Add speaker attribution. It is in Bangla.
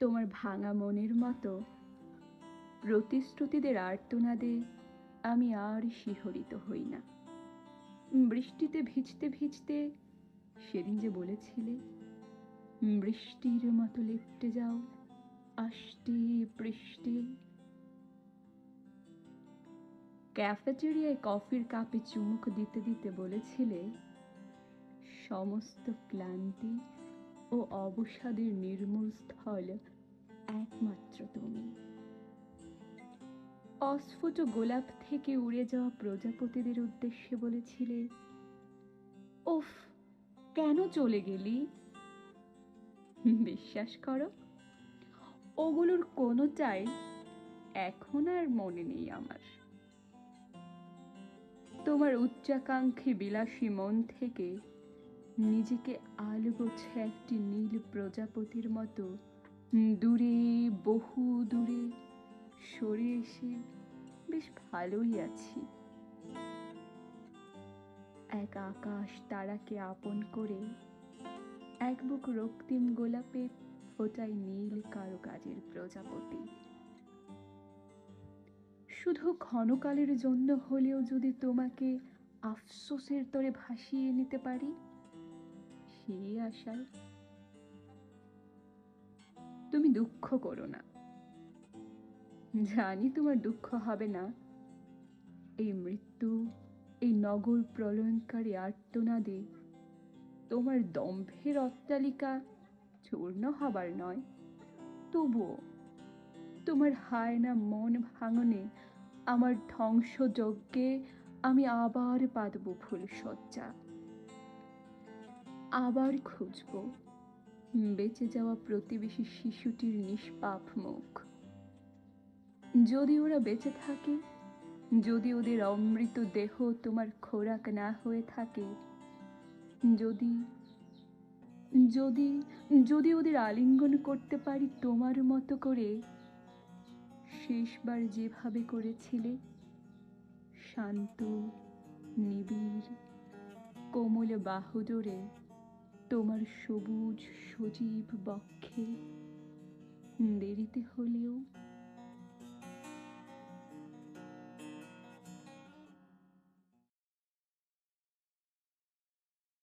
Speaker 1: তোমার ভাঙা মনের মতো। প্রতিশ্রুতিদের আর্তনাদে আমি আর শিহরিত হই না। বৃষ্টিতে ভিজতে ভিজতে সেদিন যে বলেছিলে, বৃষ্টির মতো লেপটে যাও, আষ্টে পৃষ্ঠে ক্যাফেটেরিয়ায় কফির কাপে চুমুক দিতে দিতে বলেছিলে, সমস্ত ক্লান্তি ও অবসাদের নির্মূল স্থল একমাত্র তুমি। অস্ফুট গোলাপ থেকে উড়ে যাওয়া প্রজাপতিদের উদ্দেশ্যে বলেছিলে, ওফ, কেন চলে গেলি? বিশ্বাস করো, ওগুলোর কোনোটাই এখন আর মনে নেই আমার। তোমার উচ্চাকাঙ্ক্ষী বিলাসী মন থেকে নিজেকে আলগোছে একটি নীল প্রজাপতির মতো। দূরে, বহু দূরে সরে এসে বেশ ভালোই আছি। এক আকাশ তারাকে আপন করে, এক বুক রক্তিম গোলাপে ফোটায় নীল কারুকাজের প্রজাপতি। শুধু ক্ষণকালের জন্য হলেও যদি তোমাকে আফসোসের তরে ভাসিয়ে নিতে পারি সেই আশায় তুমি দুঃখ করো না। জানি তোমার দুঃখ হবে না। এই মৃত্যু, এই নগর প্রলয়নকারী আর্তনাদে তোমার দম্ভের অট্টালিকা চূর্ণ হবার নয়। তবুও তোমার হায়না মন ভাঙনে আমার ধ্বংসযজ্ঞে আমি আবার পাতব ফুল সজ্জা আবার খুঁজব। বেঁচে যাওয়া প্রতিবেশী শিশুটির নিষ্পাপ মুখ। যদি ওরা বেঁচে থাকে, যদি ওদের অমৃত দেহ তোমার খোরাক না হয়ে থাকে, যদি যদি যদি ওদের আলিঙ্গন করতে পারি তোমার মতো করে, শেষবার যেভাবে করেছিলে, শান্ত, নিবিড়, কোমল বাহুডোরে তোমার সবুজ সজীব বক্ষে। দেরিতে হলেও